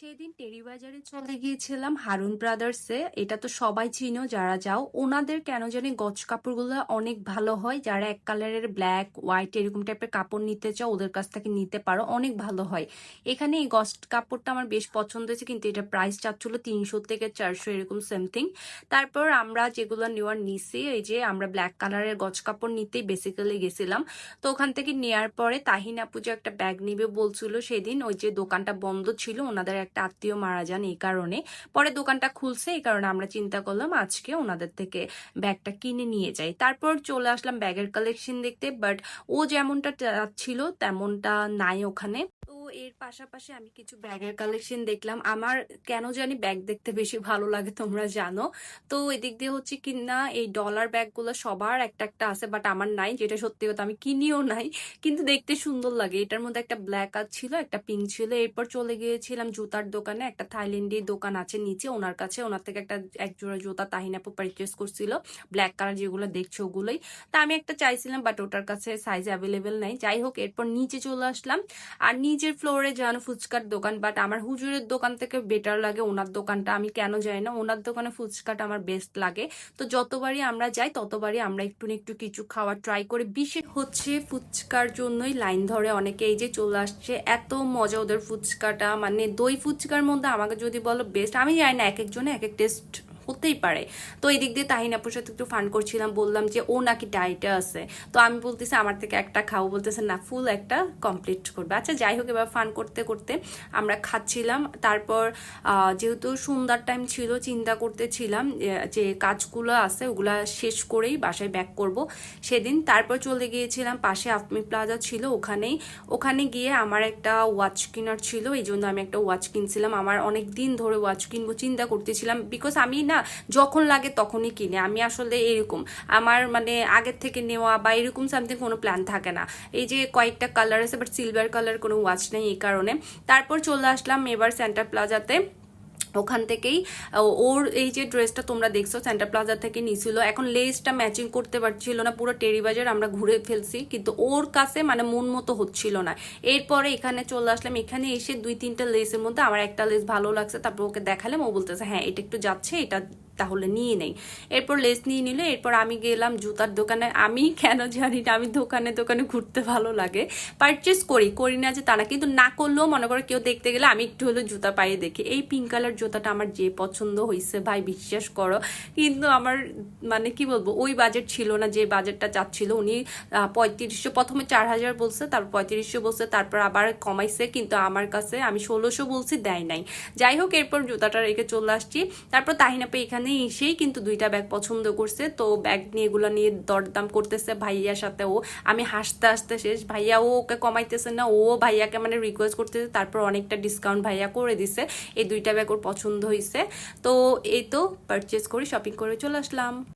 সেদিন টেরি বাজারে চলে গিয়েছিলাম হারুন ব্রাদার্সে। এটা তো সবাই চিনো, যারা যাও। ওনাদের কেন জানি গজ কাপড়গুলো অনেক ভালো হয়। যারা এক কালারের ব্ল্যাক হোয়াইট এরকম টাইপের কাপড় নিতে চাও, ওদের কাছ থেকে নিতে পারো। অনেক ভালো হয়। এখানে এই গজ কাপড়টা আমার বেশ পছন্দ হয়েছে, কিন্তু এটা প্রাইস চাচ্ছিল তিনশো থেকে চারশো, এরকম সামথিং তারপর আমরা যেগুলো নেওয়ার নিছি, এই যে আমরা ব্ল্যাক কালারের গজ কাপড় নিতেই বেসিক্যালি গেছিলাম। তো ওখান থেকে নেওয়ার পরে তাহিনা যে একটা ব্যাগ নিবে বলছিল সেদিন। ওই যে দোকানটা বন্ধ ছিল, ওনাদের একটা আত্মীয় মারা যান এই কারণে। পরে দোকানটা খুলছে, এই কারণে আমরা চিন্তা করলাম আজকে ওনাদের থেকে ব্যাগটা কিনে নিয়ে যাই। তারপর চলে আসলাম ব্যাগের কালেকশন দেখতে বাট ও যেমনটা ছিল তেমনটা নাই ওখানে। এর পাশাপাশি আমি কিছু ব্যাগের কালেকশন দেখলাম। আমার কেন জানি ব্যাগ দেখতে বেশি ভালো লাগে তোমরা জানো। তো এদিক দিয়ে হচ্ছে কি না এই ডলার ব্যাগগুলো সবার একটা একটা আছে বাট আমার নাই যেটা সত্যি কথা আমি কিনিও নাই কিন্তু দেখতে সুন্দর লাগে। এটার মধ্যে একটা ব্ল্যাক আর ছিল একটা পিঙ্ক ছিল। এরপর চলে গিয়েছিলাম জুতার দোকানে একটা থাইল্যান্ডের দোকান আছে নিচে ওনার কাছে। ওনার থেকে একটা এক জোড়া জুতা তাহিনাপু পারচেস করছিল। ব্ল্যাক কালার যেগুলো দেখছ ওগুলোই। তা আমি একটা চাইছিলাম বাট ওটার কাছে সাইজ অ্যাভেলেবেল নাই। যাই হোক এরপর নিচে চলে আসলাম। আর নিচের ফ্লোরে যান, ফুচকার দোকান বাট আমার হুজুরের দোকান থেকে বেটার লাগে ওনার দোকানটা। আমি কেন যাই না? ওনার দোকানে ফুচকাটা আমার বেস্ট লাগে। তো যতবারই আমরা যাই, ততবারই আমরা একটু না একটু কিছু খাওয়ার ট্রাই করি। বিশেষ হচ্ছে ফুচকার জন্যই লাইন ধরে অনেকে এই যে চলে আসছে, এত মজা ওদের ফুচকাটা। মানে দই ফুচকার মধ্যে আমাকে যদি বলো বেস্ট আমি জানি না, এক একজনে এক এক টেস্ট হতেই পারে। তো এই দিক দিয়ে তাহিনাপুর সাথে একটু ফান করছিলাম, বললাম যে ও নাকি ডায়েটে আছে। তো আমি বলতেছি, আমার থেকে একটা খাও। বলতেছে, না ফুল একটা কমপ্লিট করবে। আচ্ছা যাই হোক, এবার ফান করতে করতে আমরা খাচ্ছিলাম। তারপর যেহেতু সুন্দর টাইম ছিল, চিন্তা করতেছিলাম যে কাজগুলো আছে, ওগুলা শেষ করেই বাসায় ব্যাক করব। সেদিন তারপর চলে গিয়েছিলাম, পাশে আফমি প্লাজা ছিল ওখানেই। ওখানে গিয়ে আমার একটা ওয়াচ কেনার ছিল এই জন্য আমি একটা ওয়াচ কিনছিলাম। আমার অনেক দিন ধরে ওয়াচ কিনবো, চিন্তা করতেছিলাম বিকজ আমি না যখন লাগে তখনই কিনে। আমি আসলে এরকম। আমার মানে আগের থেকে নেওয়া বা এরকম সামথিং কোনো প্ল্যান থাকে না। এই যে কয়েকটা কালার আছে বাট সিলভার কালার কোনো ওয়াচ নেই এই কারণে। তারপর চলে আসলাম এবার সেন্টার প্লাজাতে ওখান থেকেই ওর এই যে ড্রেসটা তোমরা দেখছ সেন্টার প্লাজা থেকে নিছিল। এখন লেসটা ম্যাচিং করতে পারছিল না, পুরো টেরি বাজার আমরা ঘুরে ফেলছি, কিন্তু ওর কাছে মানে মন মতো হচ্ছিল না। এরপরে এখানে চলে আসলাম, এখানে এসে দুই তিনটা লেসের মধ্যে আমার একটা লেস ভালো লাগছে, তারপর ওকে দেখালাম, ও বলতেছে হ্যাঁ এটা একটু যাচ্ছে, এটা তাহলে নিয়ে নেই। এরপর লেস নিয়ে নিল, এরপর আমি গেলাম জুতার দোকানে। আমি কেন জানি না, আমি দোকানে দোকানে ঘুরতে ভালো লাগে। পারচেস করি করি না যে তা না কিন্তু না করলেও মনে করো কেউ দেখতে গেলে আমি একটু হলেও জুতা পায়ে দেখি। এই পিঙ্ক কালার জুতাটা আমার যে পছন্দ হয়েছে ভাই বিশ্বাস করো। কিন্তু আমার মানে কি বলব, ওই বাজেট ছিল না, যে বাজেটটা চাচ্ছিল, উনি পঁয়ত্রিশশো, প্রথমে চার হাজার বলছে, তারপর পঁয়ত্রিশশো বলছে, তারপর আবার কমাইছে, কিন্তু আমার কাছে আমি ষোলোশো বলছি, দেয় নাই। যাই হোক, এরপর জুতাটা রেখে চলে আসছি। তারপর তাহিনাপে এখানে এসেই কিন্তু দুইটা ব্যাগ পছন্দ করছে। তো ব্যাগ নিয়ে এগুলো নিয়ে দরদাম করতেছে ভাইয়ার সাথে ও। আমি হাসতে হাসতে শেষ, ভাইয়া ও ওকে কমাইতেছে না, ও ভাইয়াকে মানে রিকোয়েস্ট করতেছে, তারপর অনেকটা ডিসকাউন্ট ভাইয়া করে দিছে। এই দুইটা ব্যাগ ওর পছন্দ হয়েছে তো এই তো পারচেস করে শপিং করে চলে আসলাম।